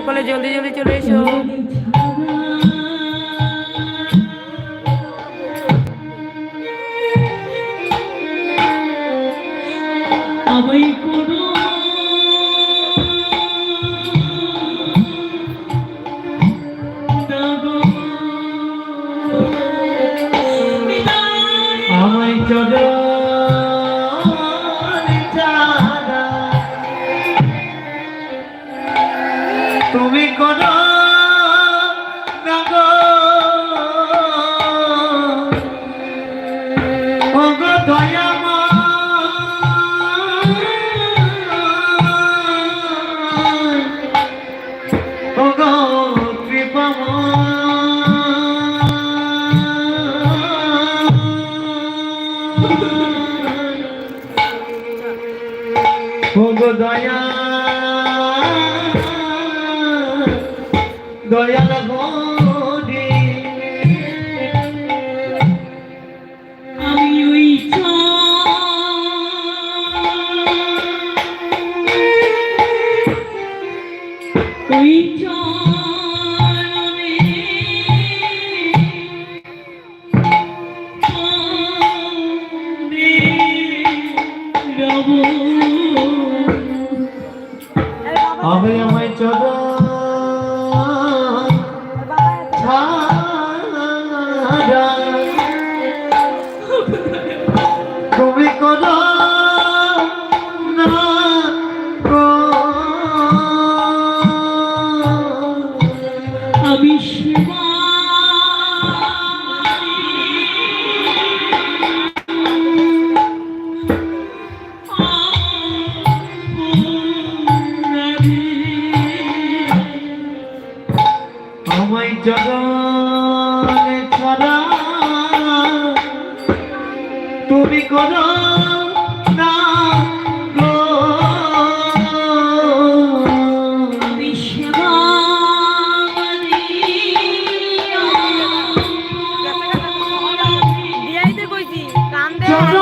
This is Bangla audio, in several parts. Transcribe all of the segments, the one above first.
সকলে জলদি জলদি চলে এসো। তুমি কান্দে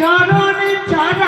চরণ ছাড়া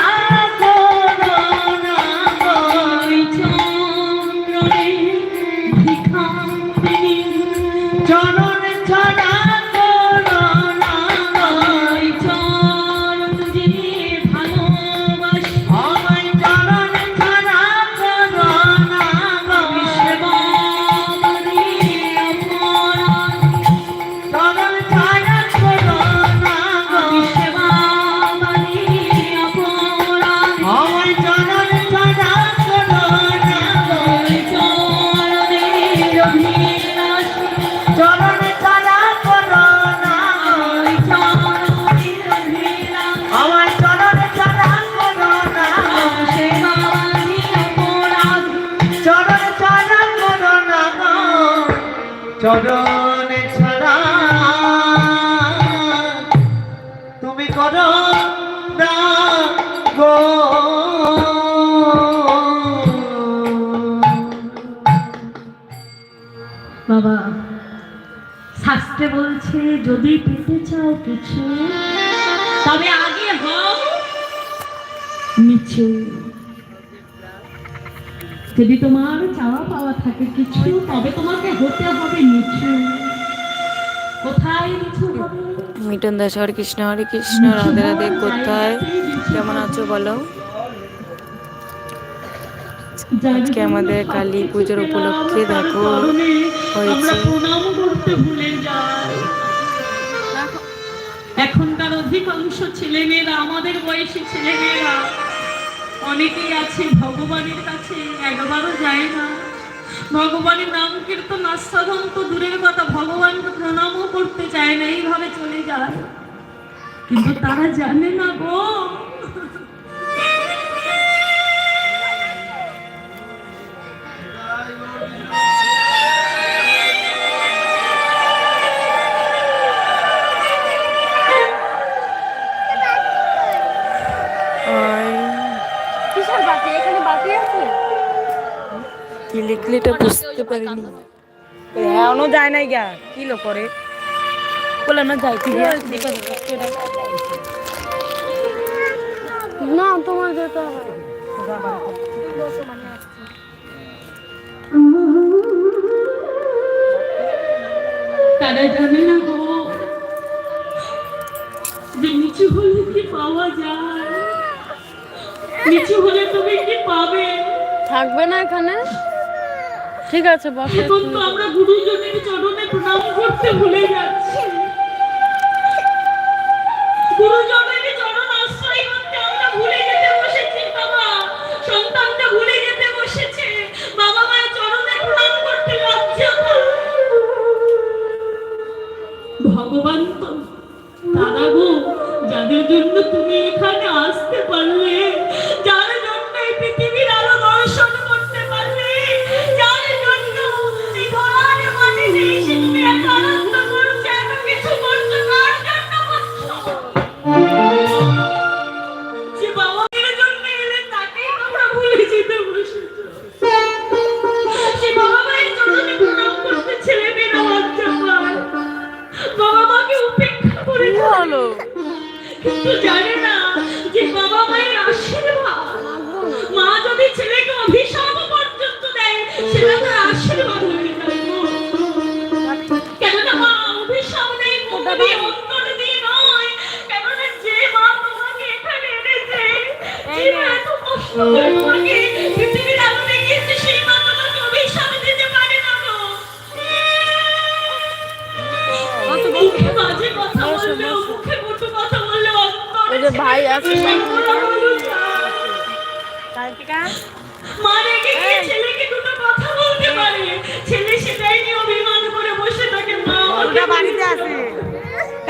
চরণে ছাড়া। তুমি করো না গো। বাবা, শাস্ত্রে বলছে, যদি পেতে চাও কিছু, তবে আগে হও নিচু যদি তোমার চাওয়া পাওয়া থাকে কিছু তবে তোমাকে হতে হবে নিচু কোথায় নিচু মিটন দাস হরে কৃষ্ণ হরে কৃষ্ণ রাধে রাধে কোথায়? কেমন আছো বলো? আজকে আমাদের কালী পুজোর উপলক্ষে দেখো হয়েছে। এখনকার অধিকাংশ ছেলেমেয়েরা আমাদের বয়সী ছেলেমেয়েরা অনেকেই আছে, ভগবানের কাছে একবারও যায় না। ভগবানের নাম কীর্তন আস্বাদন তো দূরের কথা ভগবানকে প্রণামও করতে চায় না, এইভাবে চলে যায়। কিন্তু তারা জানে না গো এটা বুঝতে পারিনি। এখনও যায় নাই গা। কি লো করে? বললাম না যাই না তোমার যেতে হবে। তারা জানে না গো যে নিচু হলে কি পাওয়া যায়? নিচু হলে তুমি কি পাবে? থাকবে না এখানে? ঠিক আছে বসে এখন তো আমরা গুরুজনের চরণে প্রণাম করতে ভুলে যাচ্ছি। গুরুজনের চরণ আশ্রয় করতে আমরা ভুলে যেতে বসেছি বাবা। সন্তানটা ভুলে যেতে বসেছে। বাবা মায়ের চরণে প্রণাম করতে লজ্জা ভগবান তো তারা গো যাদের জন্য তুমি এখানে আসতে পারলে যার কিন্তু জানে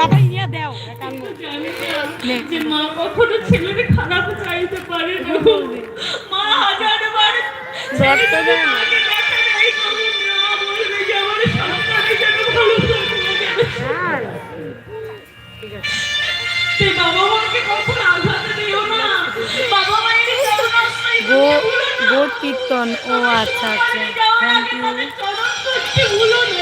তারপরে নিয়ে দাও যে মা কখনো ছেলের খারাপ চাইতে পারে না মা হাজার বার বাবা মাকে কখনো আঘাত দিও না বাবা মায়ের কীর্তন ও আচ্ছা আচ্ছা থ্যাংক ইউ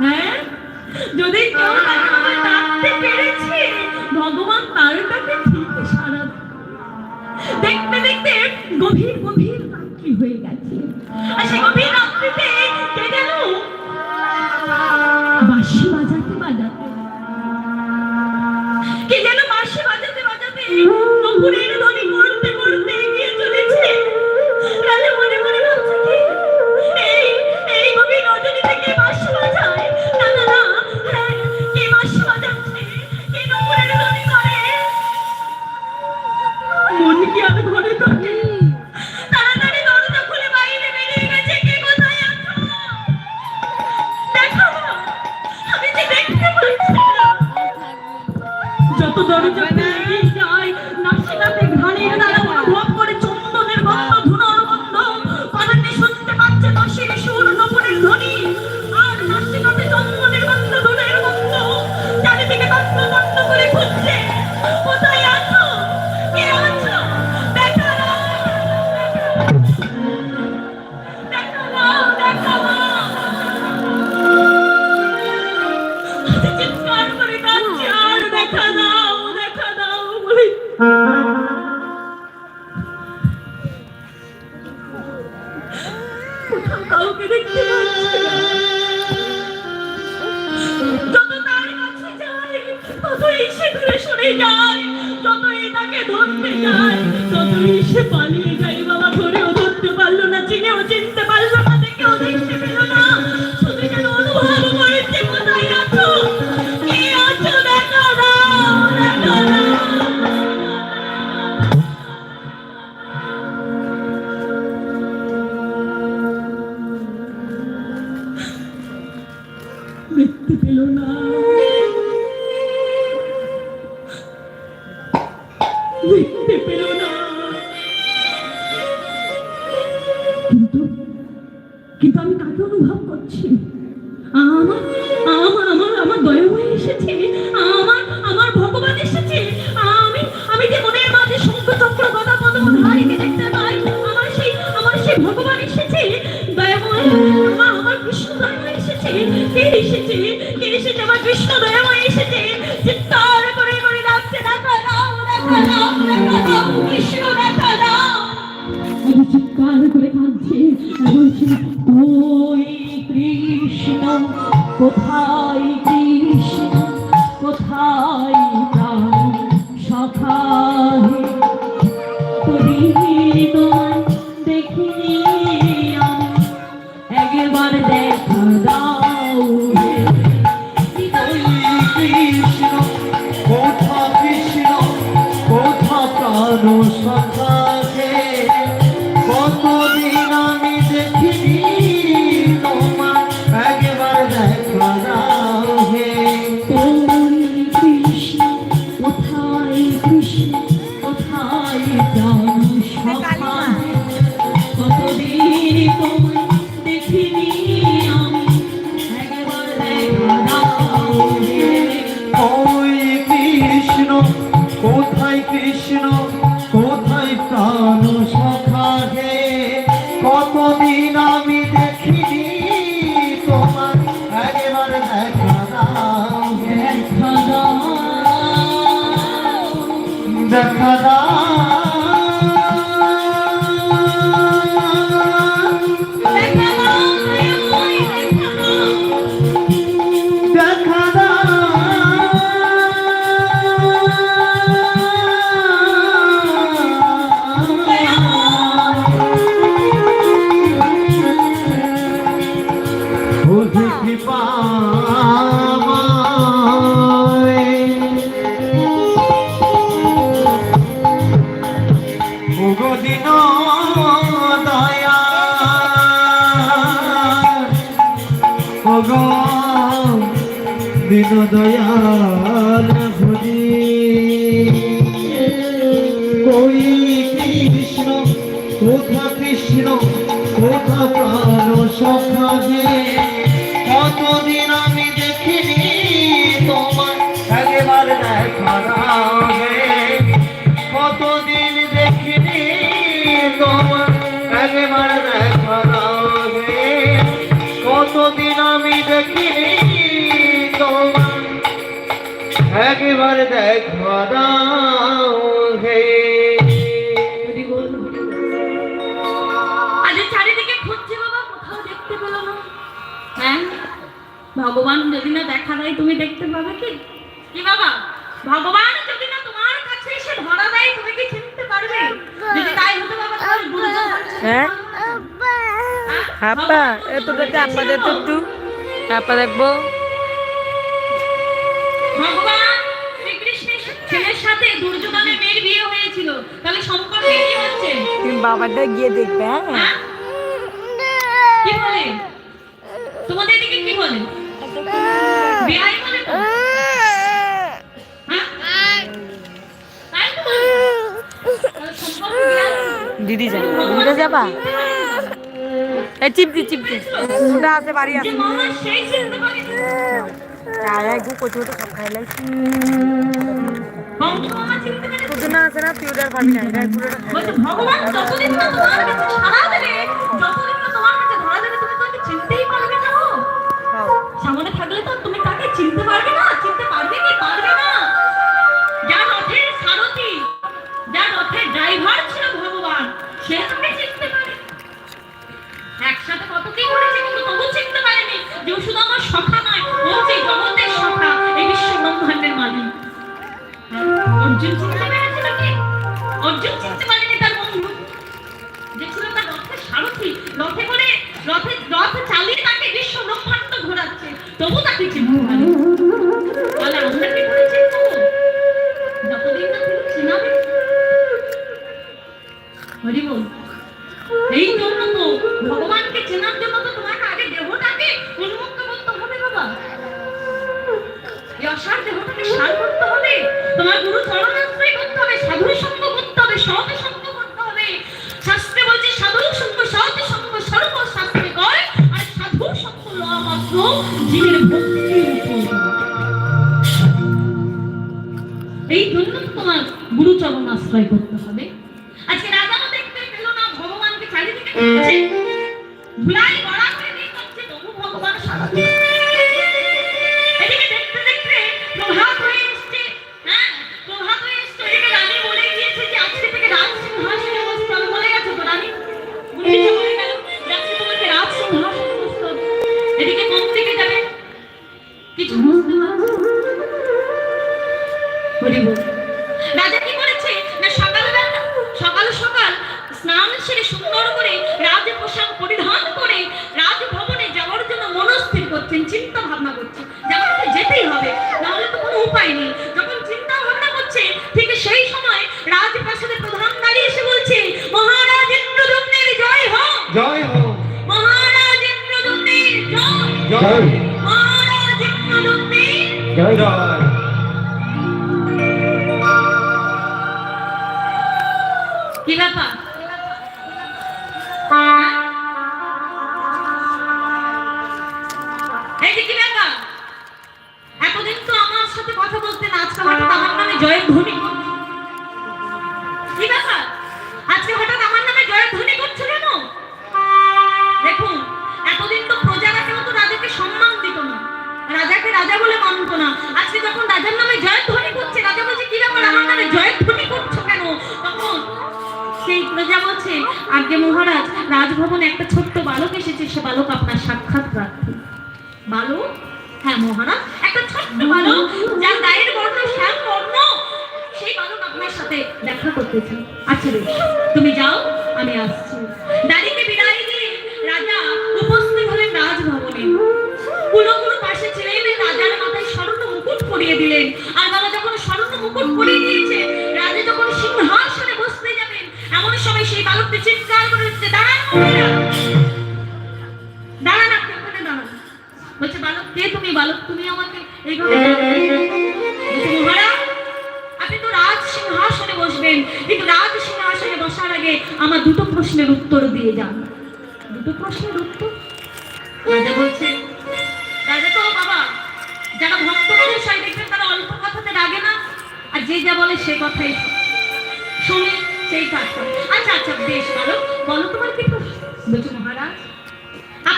হ্যাঁ? যদি কেউ ডাকতে পেরেছে, ভগবান তার কাছে ঠিক সারা দেখতে দেখতে গভীর গভীর রাত্রি হয়ে গেছে। আর সে গভীর রাত্রিতে ভক্তি গায় তত ইসে পালিয়ে করছি আমার কোথাকার সখাজে আমি দেখিনি তোমার একবার দেখা কতদিন দেখিনি তোমার আমি তোমার তাহলে তুমি দেখতে পাবে কি? কি বাবা? ভগবান যদি না তোমার কাছে এসে ধরা দেয় তুমি কি চিনতে পারবে? যদি তাই হতো বাবা বুঝতে হ্যাঁ? হ্যাঁ? আপা এত দেখে আপা দেখতে একটু। আপা দেখব। ভগবান ছেলের সাথে দুর্যোধনের মেয়ের বিয়ে হয়েছিল। তাহলে কি হচ্ছে? তুমি বাবাটা গিয়ে দেখবে হ্যাঁ? হ্যাঁ? দিদি যা দিদি যাবা? এই চিপতি চিপতি ওটা আছে, বাড়ি আছে। আয় গু কচু সব খাই না সামনে থাকলে তো তুমি তাকে চিনতে পারবে না? অর্জুন চিনতে পেরেছিল নাকি অর্জুন চিনতে পারেনি তার বন্ধু। দেখছিল তার রথের সারথি, রথে করে রথে রথ চালিয়ে তাকে বিশ্ব ব্রহ্মাণ্ড ঘোরাচ্ছে। তবু তাকে চিনতে পারে তাহলে আমরা মাত্র জীবের ভক্তির। এই জন্য তোমার গুরু চরণ আশ্রয় করতে হবে আজকে রাজাও দেখতে পেল না ভগবানকে চারিদিকে খুঁজছে। এতদিন তো আমার সাথে কথা বলতে না হঠাৎ আমার নামে জয়ের আজকে হঠাৎ আমার নামে জয়ের ধ্বনি করছ কেন? দেখুন, এতদিন তো প্রজারা রাজাকে সম্মান দিত না। রাজাকে রাজা বলে মানত না। আজকে যখন রাজার নামে জয়ের ধ্বনি করছে, রাজা বলছে, কি নামে জয়ের ধ্বনি করছ কেন? তখন সেই প্রজা বলছে আগে মহারাজ, রাজভবনে একটা ছোট্ট বালক এসেছে। সে বালক আপনার সাক্ষাৎ প্রার্থী। বালক হ্যাঁ মহারাজ। একটা ছোট্ট বালক যার গায়ের বর্ণ শ্যাম বর্ণ, সেই বালক আপনার সাথে দেখা আচ্ছা বেশ। তুমি যাও, আমি আসছি। দাদিকে বিদায় দিয়ে রাজা উপস্থিত হলেন রাজভবনে। পাশে এনে রাজার মাথায় মুকুট পরিয়ে দিলেন। আর বাবা যখন স্বর্ণ মুকুট পরিয়ে দিয়েছে, রাজা যখন সিংহাসনে বসতে যাবেন, এমন সময় সেই বালকটি চিৎকার করে উঠছে দাঁড়ান মহারাজ বালক কে তুমি বালক, তুমি আমাকে রাজ তো বাবা, যারা ভক্ত মানুষ দেখবেন তারা অল্প কথাতে রাগে না, আর যে যা বলে সে কথাই শুনে। সেই কাজ আচ্ছা আচ্ছা বেশ ভালো বলো তোমার কি প্রশ্ন? মহারাজ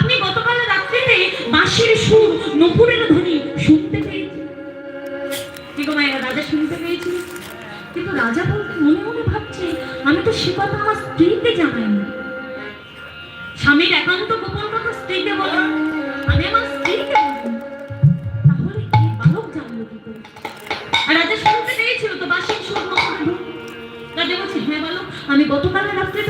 আপনি গতকাল রাত্রিতে বাঁশির সুর, নপুরের ধ্বনি শুনতে কি মায়েরা, রাজা শুনতে পেয়েছি? কিন্তু রাজা বলতে মনে মনে ভাবছে, আমি তো সে কথা আমার স্ত্রীকে জানাইনি। স্বামীর একান্ত গোপন কথা স্ত্রীকে বলা আমি আমার স্ত্রীকে তাহলে এই বালক জানলো কি করে? রাজা শুনতে পেয়েছিল তো বাসির সুর, নপুরের ধ্বনি। রাজা বলছে হ্যাঁ বালক, আমি গতকাল রাত্রে